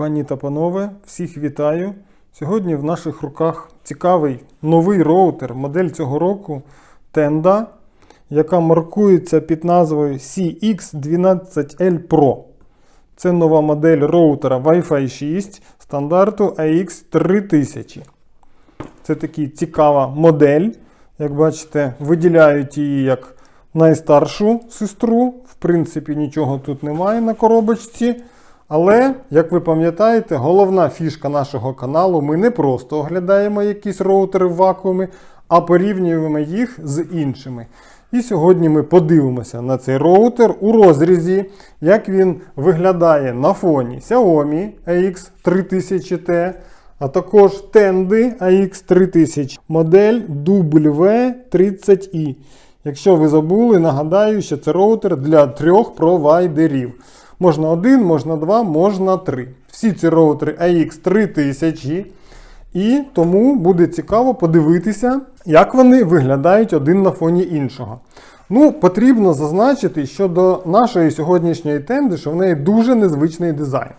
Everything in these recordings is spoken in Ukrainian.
Пані та панове, всіх вітаю. Сьогодні в наших руках цікавий новий роутер, модель цього року Tenda, яка маркується під назвою CX12L Pro. Це нова модель роутера Wi-Fi 6 стандарту AX3000. Це така цікава модель. Як бачите, виділяють її як найстаршу сестру. В принципі, нічого тут немає на коробочці. Але, як ви пам'ятаєте, головна фішка нашого каналу ми не просто оглядаємо якісь роутери в вакуумі, а порівнюємо їх з іншими. І сьогодні ми подивимося на цей роутер у розрізі, як він виглядає на фоні Xiaomi AX3000T, а також Tendi AX3000, модель W30i. Якщо ви забули, нагадаю, що це роутер для трьох провайдерів. Можна один, можна два, можна три. Всі ці роутери AX3000. І тому буде цікаво подивитися, як вони виглядають один на фоні іншого. Ну, потрібно зазначити щодо нашої сьогоднішньої тенди, що в неї дуже незвичний дизайн.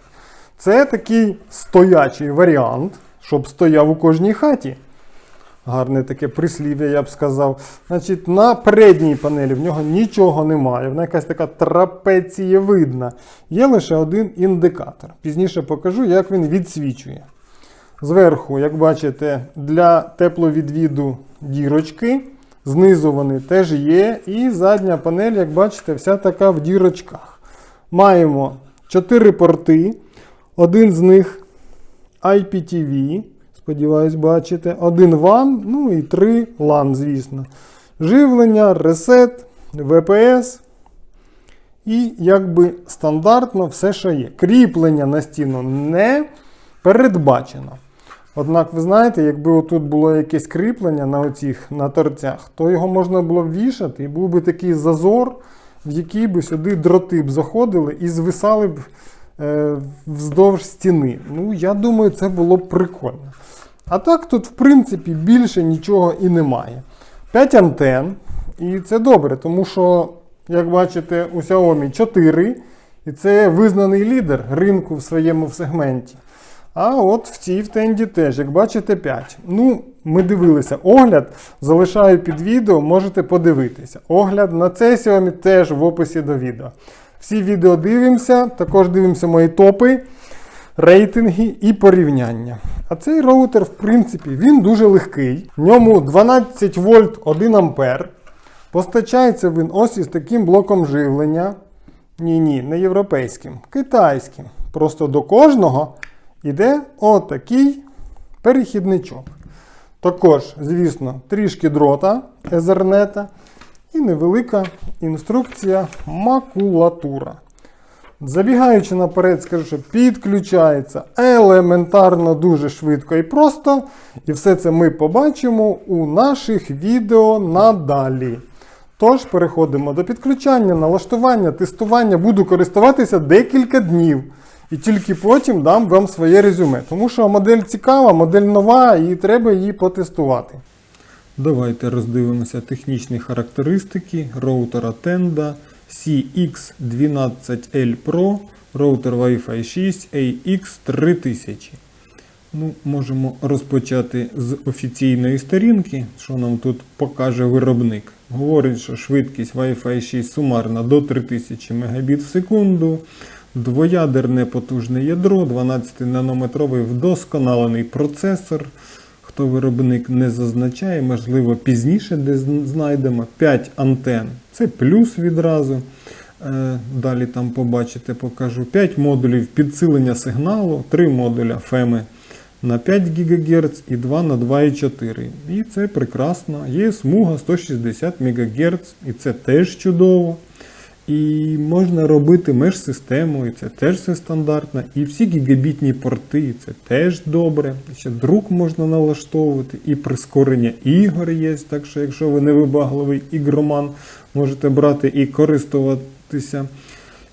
Це такий стоячий варіант, щоб стояв у кожній хаті. Гарне таке прислів'я, я б сказав. Значить, на передній панелі в нього нічого немає. Вона якась така трапецієвидна. Є лише один індикатор. Пізніше покажу, як він відсвічує. Зверху, як бачите, для тепловідвіду дірочки. Знизу вони теж є. І задня панель, як бачите, вся така в дірочках. Маємо 4 порти. Один з них IPTV. Сподіваюсь, бачите. Один WAN, ну і три LAN, звісно. Живлення, ресет, VPS. І якби стандартно все, що є. Кріплення на стіну не передбачено. Однак, ви знаєте, якби отут було якесь кріплення на оцих на торцях, то його можна було б вішати, і був би такий зазор, в який би сюди дроти б заходили і звисали б е, вздовж стіни. Ну, я думаю, це було б прикольно. А так тут, в принципі, більше нічого і немає. 5 антен, і це добре, тому що, як бачите, у Xiaomi 4, і це визнаний лідер ринку в своєму сегменті. А от в цій в тенді теж, як бачите, 5. Ну, ми дивилися огляд, залишаю під відео, можете подивитися. Огляд на цей Xiaomi теж в описі до відео. Всі відео дивимося, також дивимося мої топи, рейтинги і порівняння. А цей роутер, в принципі, він дуже легкий. В ньому 12 вольт 1 ампер. Постачається він ось із таким блоком живлення. Ні-ні, не європейським, китайським. Просто до кожного йде отакий перехідничок. Також, звісно, трішки дрота Ethernet і невелика інструкція макулатура. Забігаючи наперед, скажу, що підключається елементарно, дуже швидко і просто. І все це ми побачимо у наших відео надалі. Тож, переходимо до підключання, налаштування, тестування. Буду користуватися декілька днів. І тільки потім дам вам своє резюме. Тому що модель цікава, модель нова і треба її потестувати. Давайте роздивимося технічні характеристики роутера Tenda CX12L Pro, роутер Wi-Fi 6 AX3000. Ну, Можемо розпочати з офіційної сторінки, що нам тут покаже виробник. Говорить, що швидкість Wi-Fi 6 сумарна до 3000 Мбіт в секунду. Двоядерне потужне ядро, 12-нанометровий вдосконалений процесор. Хто виробник не зазначає, можливо, пізніше де знайдемо 5 антен. Це плюс відразу. Е, Далі там побачите, покажу 5 модулів підсилення сигналу, 3 модуля FEME на 5 ГГц і 2 на 2,4. І це прекрасно. Є смуга 160 МГц, і це теж чудово. І можна робити меж-систему, і це теж все стандартно. І всі гігабітні порти, це теж добре. Ще друк можна налаштовувати, і прискорення ігор є. Так що, якщо ви не вибагливий ігроман, можете брати і користуватися.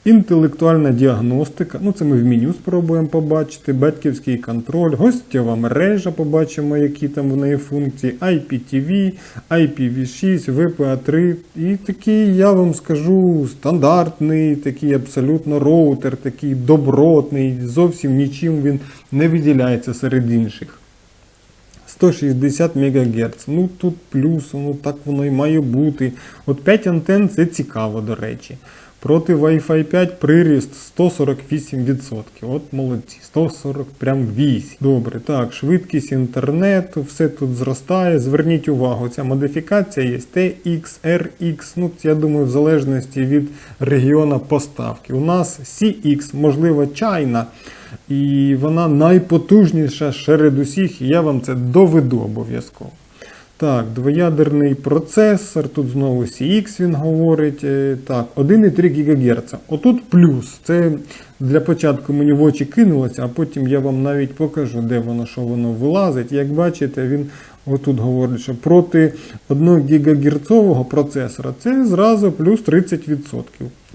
Інтелектуальна діагностика. Ну, це ми в меню спробуємо побачити, батьківський контроль, гостєва мережа, побачимо, які там в неї функції, IPTV, IPv6, VPA3. І такий, я вам скажу, стандартний, такий абсолютно роутер, такий добротний, зовсім нічим він не виділяється серед інших. 160 МГц. Ну тут плюс, ну так воно і має бути. От 5 антенн це цікаво, до речі. Проти Wi-Fi 5 приріст 148%. От молодці, 140 прям 8. Добре, так, швидкість інтернету, все тут зростає. Зверніть увагу, ця модифікація є TXRX. Ну, я думаю, в залежності від регіону поставки. У нас CX, можливо, чайна. І вона найпотужніша серед усіх, і я вам це доведу обов'язково. Так, двоядерний процесор, тут знову CX він говорить. е, Так, 1,3 ГГц. Отут плюс. Це для початку мені в очі кинулося, а потім я вам навіть покажу, де воно, що воно вилазить. Як бачите, він отут говорить, що проти 1 ГГц процесора це зразу плюс 30%.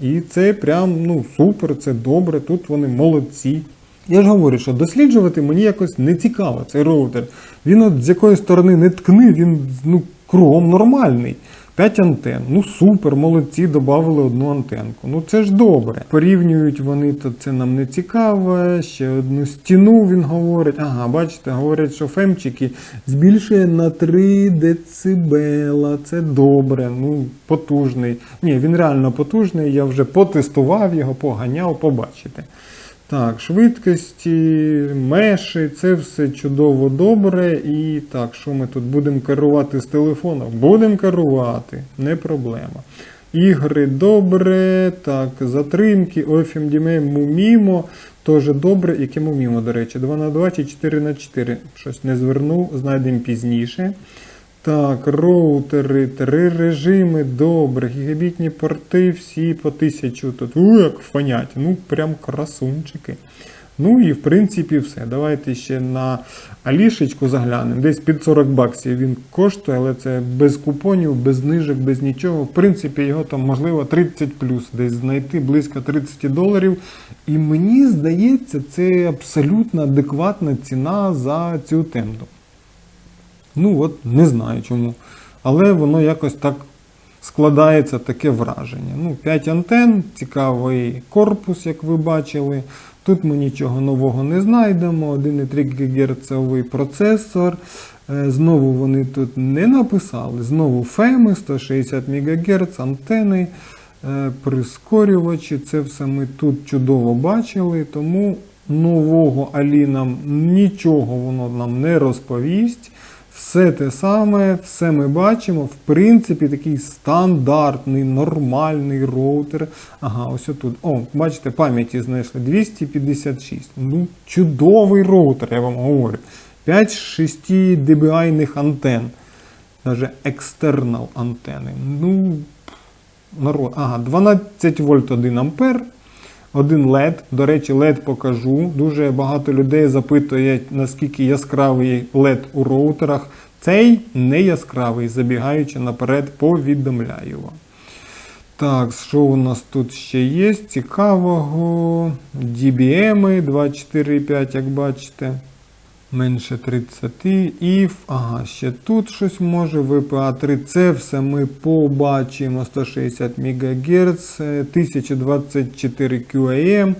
І це прям ну, супер, це добре, тут вони молодці. Я ж говорю, що досліджувати мені якось не цікаво цей роутер. Він от з якої сторони не ткни, він ну, кругом нормальний. 5 антен. Ну супер, молодці, додали одну антенку. Ну це ж добре. Порівнюють вони, то це нам не цікаво. Ще одну стіну він говорить. Ага, бачите, говорять, що фемчики збільшує на 3 децибела. Це добре, ну потужний. Ні, він реально потужний. Я вже потестував його, поганяв, побачите. Так, швидкості, меші, це все чудово добре. І так, що ми тут будемо керувати з телефону? Будемо керувати, не проблема. Ігри добре, так, затримки, OFMDM Мумімо, теж добре. Яке Мумімо, до речі, 2 на 2 чи 4 на 4 Щось не звернув, знайдемо пізніше. Так, роутери, три режими, добре, гігабітні порти, всі по тисячу тут. У, як фонять, ну прям красунчики. Ну і в принципі все. Давайте ще на Алішечку заглянемо. Десь під 40 баксів він коштує, але це без купонів, без знижок, без нічого. В принципі, його там можливо 30 плюс, десь знайти близько 30 доларів. І мені здається, це абсолютно адекватна ціна за цю тенду. Ну от не знаю чому. Але воно якось так складається таке враження. Ну, 5 антен, цікавий корпус, як ви бачили. Тут ми нічого нового не знайдемо. 1,3 ГГц процесор. Е, Знову вони тут не написали. Знову феми 160 МГц, антени, е, прискорювачі. Це все ми тут чудово бачили. Тому нового Алі нам нічого воно нам не розповість. Все те саме, все ми бачимо. В принципі, такий стандартний, нормальний роутер. Ага, ось отут. О, бачите, пам'яті знайшли 256. Ну, чудовий роутер, я вам говорю. 5 6 dbi антен. Навіть екстернал антени. Ну, народ. Ага, 12 вольт 1 ампер. Один LED, до речі, LED покажу. Дуже багато людей запитує, наскільки яскравий LED у роутерах. Цей не яскравий, забігаючи наперед, повідомляю вам. Так, що у нас тут ще є? Цікавого. DBM 245, як бачите. Менше 30 і ага, ще тут щось може. VPA3. Це все ми побачимо. 160 МГц, 1024 QAM.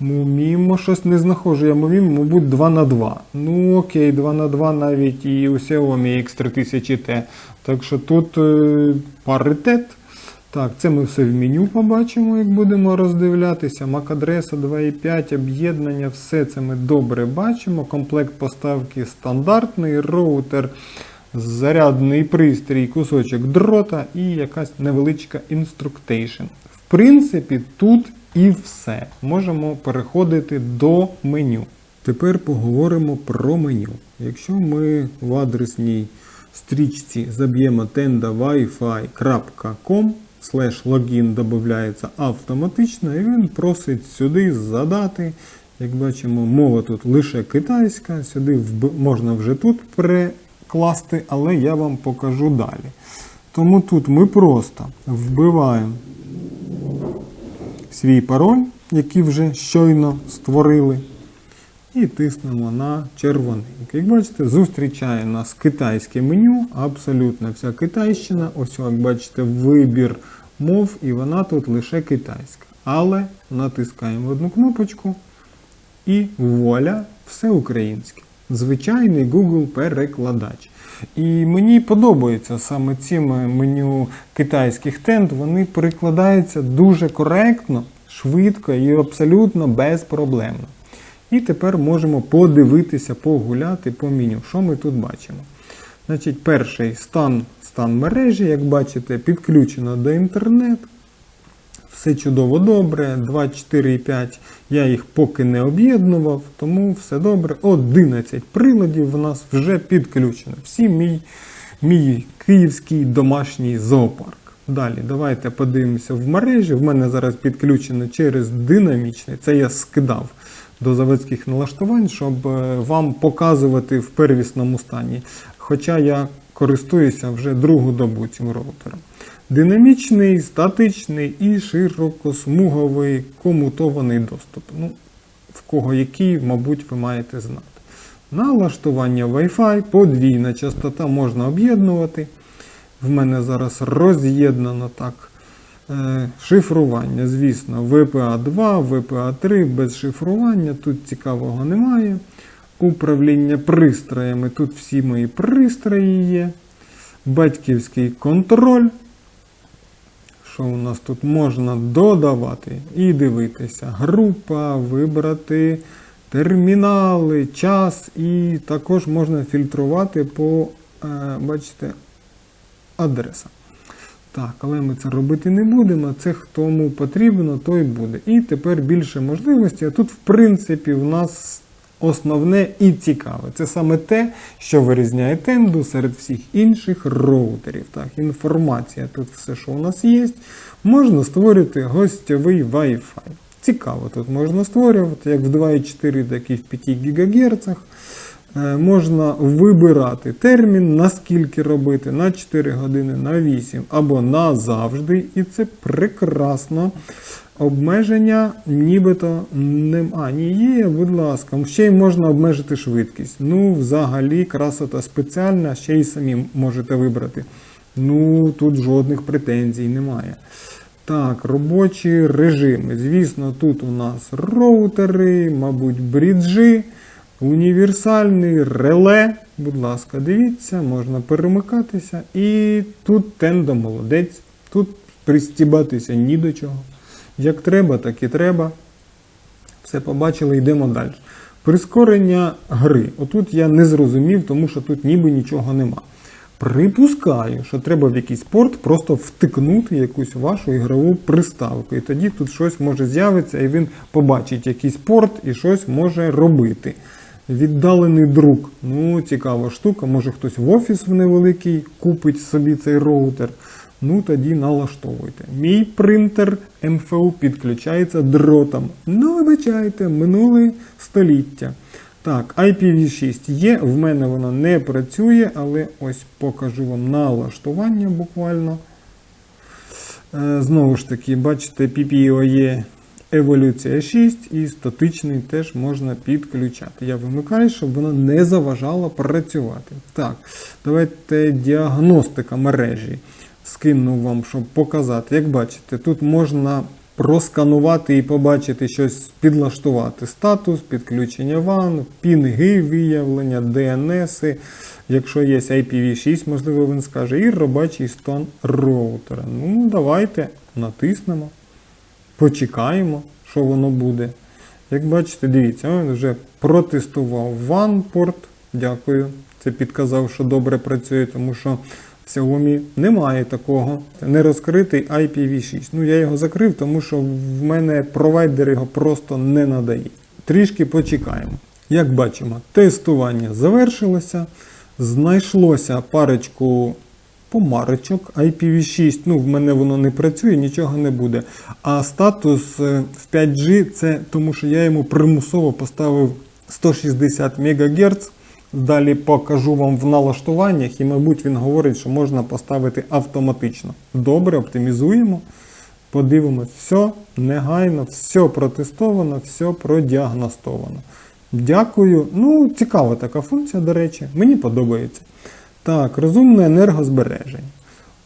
Мумімо, щось не знаходжу. Я мумімо, мабуть, 2 на 2. Ну окей, 2 на 2 навіть і у Xiaomi X3000T. Так що тут е, паритет. Так, це ми все в меню побачимо, як будемо роздивлятися. MAC-адреса 2.5, об'єднання, все це ми добре бачимо. Комплект поставки стандартний, роутер, зарядний пристрій, кусочок дрота і якась невеличка інструктейшн. В принципі, тут і все. Можемо переходити до меню. Тепер поговоримо про меню. Якщо ми в адресній стрічці заб'ємо tenda.wi-fi.com, слеш логін додається автоматично, і він просить сюди задати. Як бачимо, мова тут лише китайська, сюди можна вже тут перекласти, але я вам покажу далі. Тому тут ми просто вбиваємо свій пароль, який вже щойно створили. І тиснемо на червоненький. Як бачите, зустрічає нас китайське меню, абсолютно вся китайщина. Ось, як бачите, вибір мов, і вона тут лише китайська. Але натискаємо одну кнопочку і вуаля, все українське. Звичайний Google перекладач. І мені подобається саме ці меню китайських тенд, вони перекладаються дуже коректно, швидко і абсолютно безпроблемно. І тепер можемо подивитися, погуляти по меню. Що ми тут бачимо? Значить, перший стан, стан мережі, як бачите, підключено до інтернету. Все чудово добре. 2, 4 і 5 я їх поки не об'єднував, тому все добре. 11 приладів в нас вже підключено. Всі мій, мій київський домашній зоопарк. Далі, давайте подивимося в мережі. В мене зараз підключено через динамічний. Це я скидав до заводських налаштувань, щоб е, вам показувати в первісному стані. Хоча я користуюся вже другу добу цим роутером. Динамічний, статичний і широкосмуговий комутований доступ. Ну, в кого який, мабуть, ви маєте знати. Налаштування Wi-Fi, подвійна частота можна об'єднувати. В мене зараз роз'єднано так. Е, Шифрування, звісно, VPA 2, VPA 3 без шифрування, тут цікавого немає. Управління пристроями, тут всі мої пристрої є. Батьківський контроль. Що у нас тут можна додавати і дивитися. Група, вибрати термінали, час, і також можна фільтрувати по, е, бачите, адресам. Так, але ми це робити не будемо. Це кому потрібно, той буде. І тепер більше можливостей. А тут, в принципі, в нас основне і цікаве. Це саме те, що вирізняє тенду серед всіх інших роутерів. Так, Інформація тут все, що у нас є. Можна створити гостьовий Wi-Fi. Цікаво, тут можна створювати, як в 2,4, так і в 5 ГГц. Е, Можна вибирати термін, наскільки робити, на 4 години, на 8 або назавжди. І це прекрасно. Обмеження нібито нема. Ні, будь ласка. Ще й можна обмежити швидкість. Ну, взагалі, красота спеціальна, ще й самі можете вибрати. Ну, тут жодних претензій немає. Так, робочі режими. Звісно, тут у нас роутери, мабуть, бріджі, універсальний реле. Будь ласка, дивіться, можна перемикатися. І тут тендо молодець. Тут пристібатися ні до чого. Як треба, так і треба. Все побачили, йдемо далі. Прискорення гри. Отут я не зрозумів, тому що тут ніби нічого нема. Припускаю, що треба в якийсь порт просто втикнути якусь вашу ігрову приставку. І тоді тут щось може з'явитися, і він побачить якийсь порт і щось може робити. Віддалений друк. Ну, цікава штука. Може хтось в офіс в невеликий купить собі цей роутер. Ну тоді налаштовуйте. Мій принтер МФУ підключається дротом. Ну, вибачайте, минуле століття. Так, IPv6 є, в мене воно не працює, але ось покажу вам налаштування буквально. Е, Знову ж таки, бачите, PPOE еволюція 6 і статичний теж можна підключати. Я вимикаю, щоб воно не заважало працювати. Так, давайте діагностика мережі. Скину вам, щоб показати. Як бачите, тут можна просканувати і побачити щось, підлаштувати статус, підключення WAN, пінги виявлення, DNS, якщо є IPv6, можливо, він скаже, і робочий стан роутера. Ну, давайте натиснемо, почекаємо, що воно буде. Як бачите, дивіться, він вже протестував порт. Дякую. Це підказав, що добре працює, тому що в Xiaomi немає такого. Не розкритий IPv6. Ну, я його закрив, тому що в мене провайдер його просто не надає. Трішки почекаємо. Як бачимо, тестування завершилося. Знайшлося парочку помарочок IPv6. Ну, в мене воно не працює, нічого не буде. А статус е, в 5G це тому, що я йому примусово поставив 160 МГц. Далі покажу вам в налаштуваннях, і, мабуть, він говорить, що можна поставити автоматично. Добре, оптимізуємо. Подивимось, все негайно, все протестовано, все продіагностовано. Дякую. Ну, цікава така функція, до речі, мені подобається. Так, розумне енергозбереження.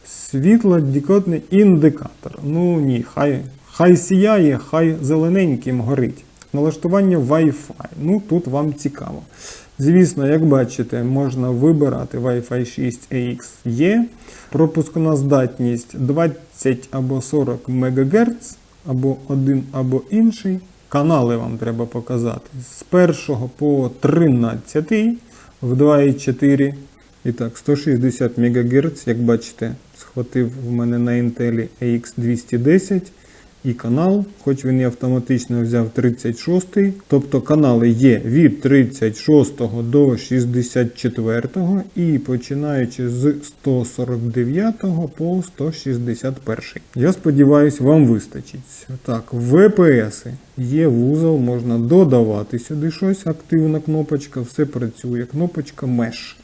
Світлодіодний індикатор. Ну ні, хай, хай сіяє, хай зелененьким горить. Налаштування Wi-Fi. Ну тут вам цікаво. Звісно, як бачите, можна вибирати Wi-Fi 6 AXE, пропускна здатність 20 або 40 МГц, або один або інший. Канали вам треба показати з 1 по 13 в 2,4. І так, 160 МГц, як бачите, схватив в мене на Intel AX210 і канал, хоч він і автоматично взяв 36, тобто канали є від 36 до 64 і починаючи з 149 по 161. Я сподіваюся, вам вистачить. Так, VPS є вузол, можна додавати сюди щось, активна кнопочка, все працює. Кнопочка Mesh.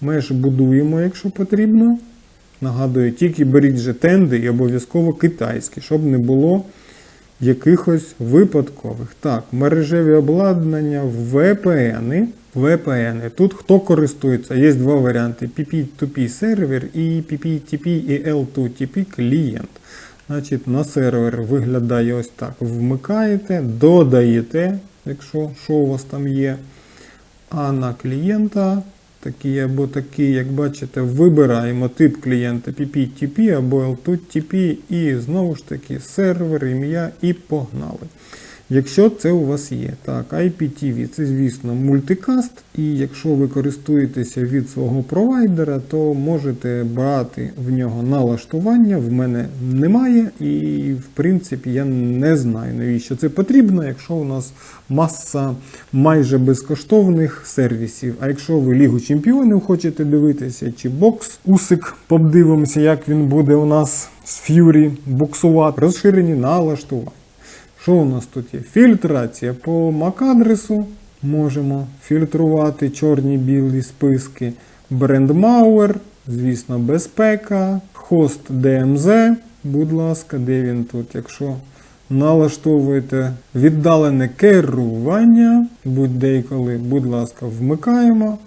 Меш будуємо, якщо потрібно. Нагадую, тільки беріть же тенди і обов'язково китайські, щоб не було якихось випадкових. Так, мережеві обладнання, VPN. VPN. Тут хто користується? Є два варіанти: PP2P сервер і PPTP і L2TP клієнт. Значить, на сервер виглядає ось так. Вмикаєте, додаєте, якщо що у вас там є. А на клієнта такий або такий, як бачите, вибираємо тип клієнта PPTP або L2TP і знову ж таки сервер, ім'я і погнали. Якщо це у вас є. Так, IPTV це, звісно, мультикаст, і якщо ви користуєтеся від свого провайдера, то можете брати в нього налаштування. В мене немає, і в принципі я не знаю, навіщо це потрібно, якщо у нас маса майже безкоштовних сервісів. А якщо ви Лігу Чемпіонів хочете дивитися, чи бокс, усик, подивимося, як він буде у нас з Ф'юрі боксувати, розширені налаштування. Що у нас тут є? Фільтрація по MAC-адресу. Можемо фільтрувати чорні білі списки. Брендмауер, звісно, безпека, хост DMZ. Будь ласка, де він тут? Якщо налаштовуєте віддалене керування, будь-де і коли, будь ласка, вмикаємо,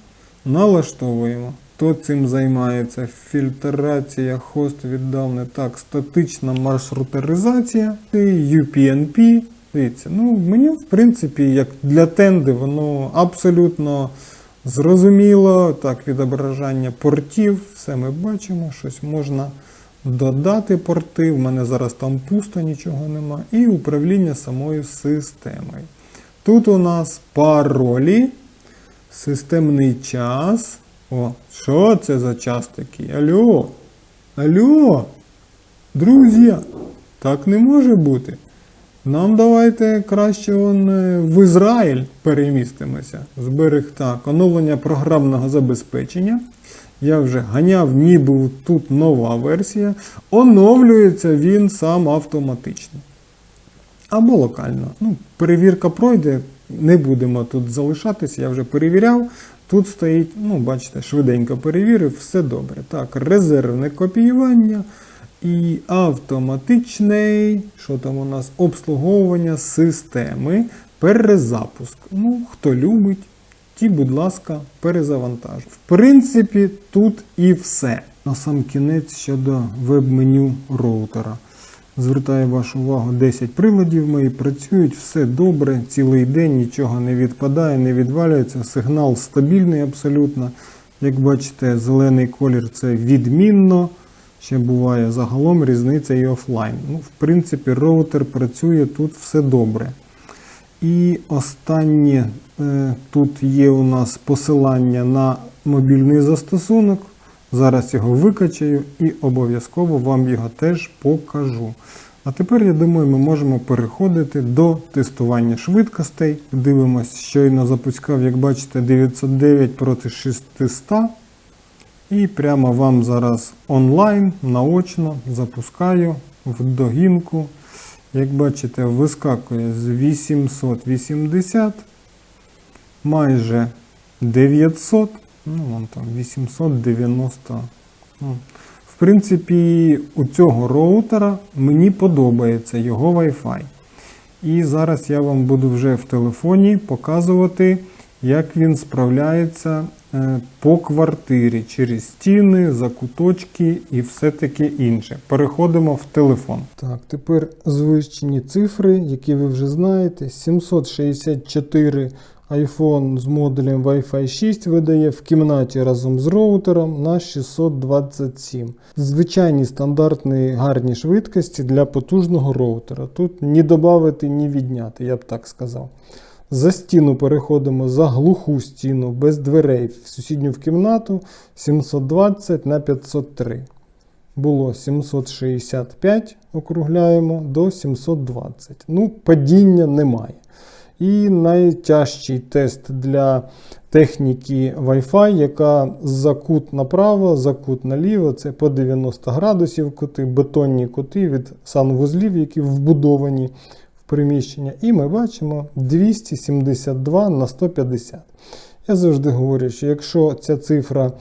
налаштовуємо. Хто цим займається? Фільтрація, хост віддалене. Так, статична маршрутизація, і UPnP. Дивіться, ну мені, в принципі, як для тенди, воно абсолютно зрозуміло. Так, відображання портів, все ми бачимо, щось можна додати порти. В мене зараз там пусто, нічого нема. І управління самою системою. Тут у нас паролі, системний час. О, що це за час такий? Алло? Алло? Друзі, так не може бути. Нам давайте краще вон е, в Ізраїль перемістимося. Зберег так, оновлення програмного забезпечення. Я вже ганяв, ніби тут нова версія. Оновлюється він сам автоматично. Або локально. Ну, Перевірка пройде, не будемо тут залишатися, я вже перевіряв. Тут стоїть, ну, бачите, швиденько перевірив, все добре. Так, резервне копіювання і автоматичне, що там у нас, обслуговування системи, перезапуск. Ну, хто любить, ті, будь ласка, перезавантажуй. В принципі, тут і все. На сам кінець щодо веб-меню роутера. Звертаю вашу увагу, 10 приладів мої працюють, все добре, цілий день нічого не відпадає, не відвалюється. Сигнал стабільний абсолютно. Як бачите, зелений колір це відмінно. Ще буває загалом різниця і офлайн. Ну, В принципі, роутер працює тут все добре. І останнє е, тут є у нас посилання на мобільний застосунок. Зараз його викачаю і обов'язково вам його теж покажу. А тепер, я думаю, ми можемо переходити до тестування швидкостей. Дивимось, щойно запускав, як бачите, 909 проти 600. І прямо вам зараз онлайн, наочно запускаю в догінку. Як бачите, вискакує з 880 майже 900. Ну, вон там 890. Ну, В принципі, у цього роутера мені подобається його Wi-Fi. І зараз я вам буду вже в телефоні показувати, як він справляється е, по квартирі через стіни, закуточки і все таке інше. Переходимо в телефон. Так, тепер звищені цифри, які ви вже знаєте. 764 iPhone з модулем Wi-Fi 6 видає в кімнаті разом з роутером на 627. Звичайні стандартні гарні швидкості для потужного роутера. Тут ні додати, ні відняти, я б так сказав. За стіну переходимо за глуху стіну без дверей в сусідню в кімнату 720 на 503. Було 765, округляємо до 720. Ну, падіння немає. І найтяжчий тест для техніки Wi-Fi, яка за кут направо, за кут наліво, це по 90 градусів кути, бетонні кути від санвузлів, які вбудовані в приміщення. І ми бачимо 272 на 150. Я завжди говорю, що якщо ця цифра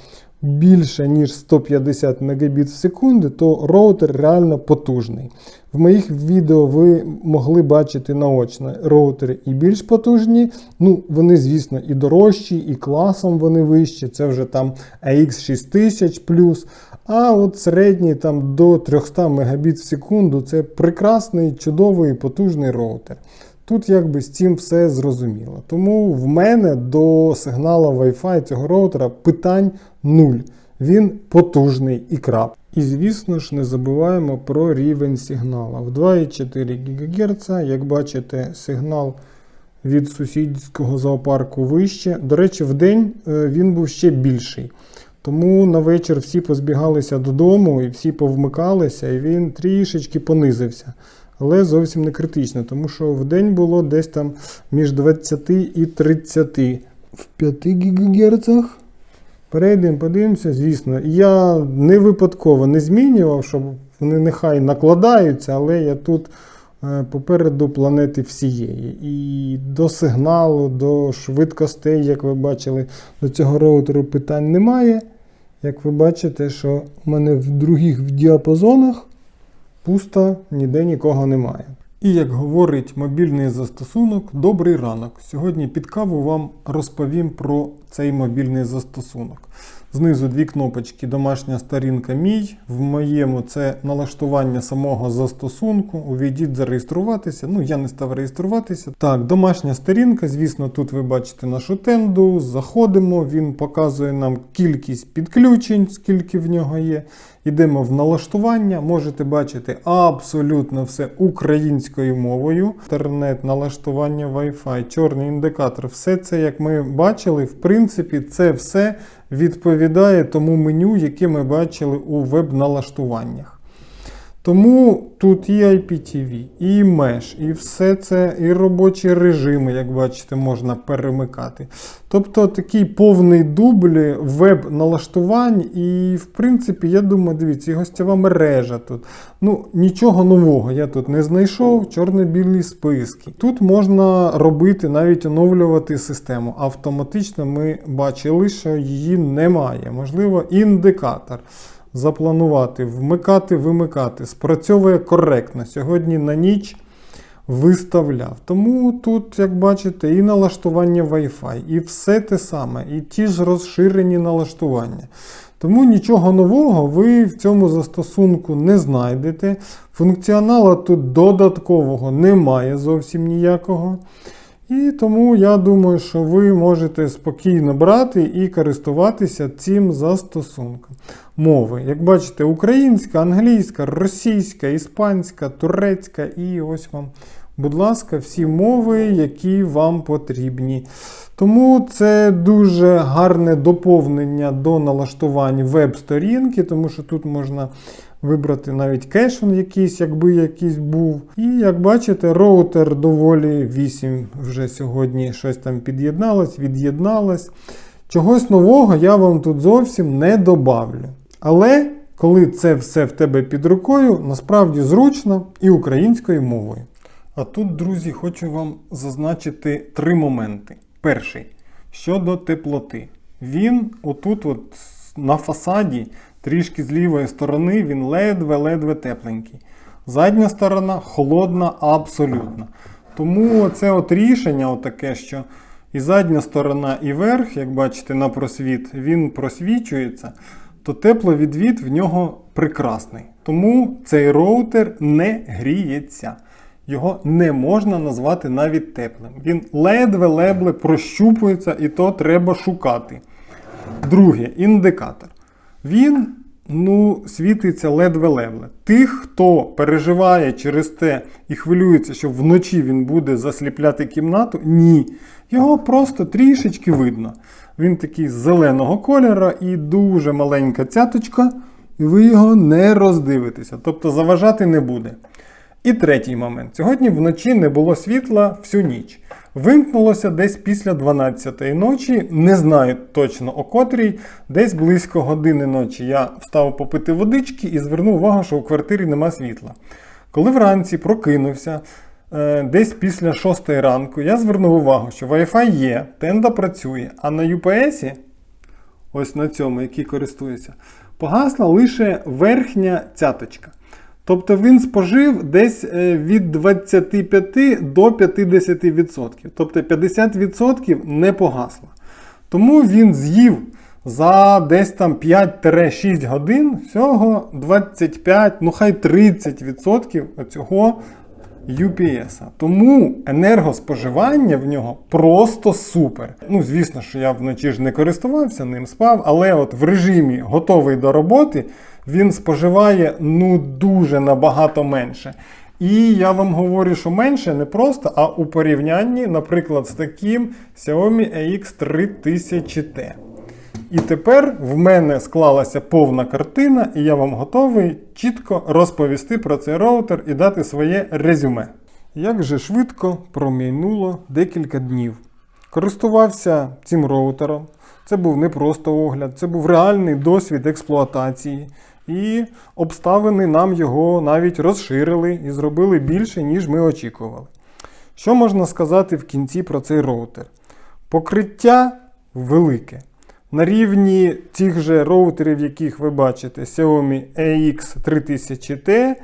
більше, ніж 150 Мбіт в секунду, то роутер реально потужний. В моїх відео ви могли бачити наочно роутери і більш потужні. Ну, вони, звісно, і дорожчі, і класом вони вищі. Це вже там AX6000 А от середній там до 300 Мбіт в секунду це прекрасний, чудовий, потужний роутер. Тут якби з цим все зрозуміло. Тому в мене до сигналу Wi-Fi цього роутера питань нуль. Він потужний і крап. І звісно ж не забуваємо про рівень сигналу. В 2,4 ГГц, як бачите, сигнал від сусідського зоопарку вище. До речі, в день е, він був ще більший. Тому на вечір всі позбігалися додому і всі повмикалися, і він трішечки понизився. Але зовсім не критично, тому що в день було десь там між 20 і 30 в 5 ГГц. Перейдемо, подивимося, звісно. Я не випадково не змінював, щоб вони нехай накладаються, але я тут е, попереду планети всієї. І до сигналу, до швидкостей, як ви бачили, до цього роутеру питань немає. Як ви бачите, що в мене в других діапазонах пусто, ніде нікого немає. І як говорить мобільний застосунок, добрий ранок. Сьогодні під каву вам розповім про цей мобільний застосунок. Знизу дві кнопочки Домашня сторінка Мій. В моєму це налаштування самого застосунку. Увійдіть зареєструватися. Ну, я не став реєструватися. Так, домашня сторінка. Звісно, тут ви бачите нашу тенду. Заходимо, він показує нам кількість підключень, скільки в нього є. Йдемо в налаштування, можете бачити абсолютно все українською мовою. Інтернет, налаштування Wi-Fi, чорний індикатор, все це, як ми бачили, в принципі, це все відповідає тому меню, яке ми бачили у веб-налаштуваннях. Тому тут і IPTV, і Mesh, і все це, і робочі режими, як бачите, можна перемикати. Тобто такий повний дубль веб-налаштувань, і, в принципі, я думаю, дивіться, і гостєва мережа тут. Ну, Нічого нового я тут не знайшов, чорно-білі списки. Тут можна робити, навіть оновлювати систему. Автоматично ми бачили, що її немає. Можливо, індикатор запланувати, вмикати, вимикати. Спрацьовує коректно. Сьогодні на ніч виставляв. Тому тут, як бачите, і налаштування Wi-Fi, і все те саме, і ті ж розширені налаштування. Тому нічого нового ви в цьому застосунку не знайдете. Функціоналу тут додаткового немає зовсім ніякого. І тому я думаю, що ви можете спокійно брати і користуватися цим застосунком. Мови, як бачите, українська, англійська, російська, іспанська, турецька і ось вам, будь ласка, всі мови, які вам потрібні. Тому це дуже гарне доповнення до налаштувань веб-сторінки, тому що тут можна вибрати навіть кешен якийсь, якби якийсь був. І як бачите, роутер доволі 8 вже сьогодні щось там під'єдналось, від'єдналось. Чогось нового я вам тут зовсім не добавлю. Але коли це все в тебе під рукою, насправді зручно і українською мовою. А тут, друзі, хочу вам зазначити три моменти. Перший щодо теплоти. Він отут, от на фасаді, трішки з лівої сторони він ледве-ледве тепленький. Задня сторона холодна абсолютно. Тому це от рішення, отаке, що і задня сторона, і верх, як бачите, на просвіт, він просвічується, то тепловідвід в нього прекрасний. Тому цей роутер не гріється. Його не можна назвати навіть теплим. Він ледве-лебле прощупується, і то треба шукати. Друге, індикатор. Він ну, світиться ледве-лебле. Тих, хто переживає через те і хвилюється, що вночі він буде засліпляти кімнату, ні. Його просто трішечки видно. Він такий зеленого кольору і дуже маленька цяточка, і ви його не роздивитеся, тобто заважати не буде. І третій момент. Сьогодні вночі не було світла всю ніч. Вимкнулося десь після 12-ї ночі, не знаю точно о котрій, десь близько години ночі я встав попити водички і звернув увагу, що у квартирі нема світла. Коли вранці прокинувся, е, десь після 6 ранку, я звернув увагу, що Wi-Fi є, тенда працює, а на UPS, ось на цьому, який користується, погасла лише верхня цяточка. Тобто він спожив десь е, від 25 до 50%. Тобто 50% не погасло. Тому він з'їв за десь там 5-6 годин всього 25, ну хай 30% цього UPS. Тому енергоспоживання в нього просто супер. Ну, звісно, що я вночі ж не користувався ним, спав, але от в режимі готовий до роботи він споживає ну дуже набагато менше. І я вам говорю, що менше не просто, а у порівнянні, наприклад, з таким Xiaomi AX3000T. І тепер в мене склалася повна картина, і я вам готовий чітко розповісти про цей роутер і дати своє резюме. Як же швидко промайнуло декілька днів. Користувався цим роутером. Це був не просто огляд, це був реальний досвід експлуатації. І обставини нам його навіть розширили і зробили більше, ніж ми очікували. Що можна сказати в кінці про цей роутер? Покриття велике. На рівні тих же роутерів, яких ви бачите, Xiaomi AX3000T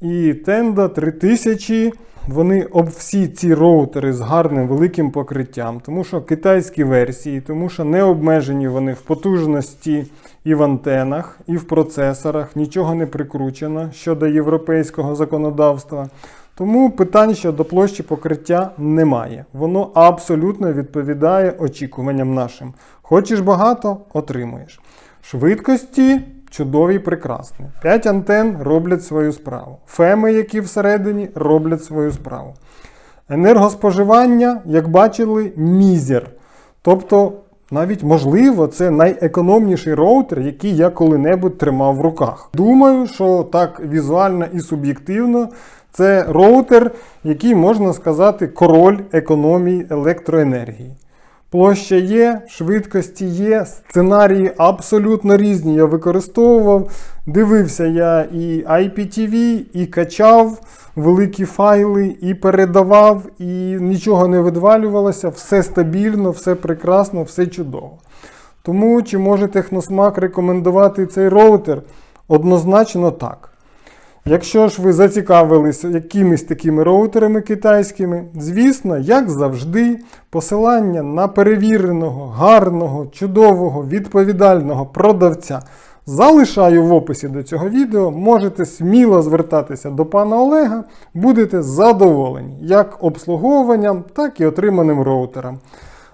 і Tenda 3000. Вони об всі ці роутери з гарним великим покриттям, тому що китайські версії, тому що не обмежені вони в потужності і в антенах, і в процесорах, нічого не прикручено щодо європейського законодавства. Тому питань щодо площі покриття немає. Воно абсолютно відповідає очікуванням нашим. Хочеш багато отримуєш. Швидкості чудові і прекрасні. 5 антен роблять свою справу. Феми, які всередині, роблять свою справу. Енергоспоживання, як бачили, мізер. Тобто, навіть можливо, це найекономніший роутер, який я коли-небудь тримав в руках. Думаю, що так візуально і суб'єктивно. Це роутер, який можна сказати король економії електроенергії. Площа є, швидкості є, сценарії абсолютно різні. Я використовував. Дивився я і IPTV, і качав великі файли, і передавав, і нічого не видвалювалося, все стабільно, все прекрасно, все чудово. Тому чи може Техносмак рекомендувати цей роутер? Однозначно так. Якщо ж ви зацікавилися якимись такими роутерами китайськими, звісно, як завжди, посилання на перевіреного, гарного, чудового, відповідального продавця залишаю в описі до цього відео. Можете сміло звертатися до пана Олега, будете задоволені як обслуговуванням, так і отриманим роутером.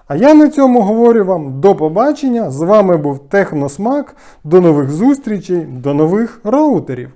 А я на цьому говорю вам до побачення. З вами був Техносмак. До нових зустрічей, до нових роутерів.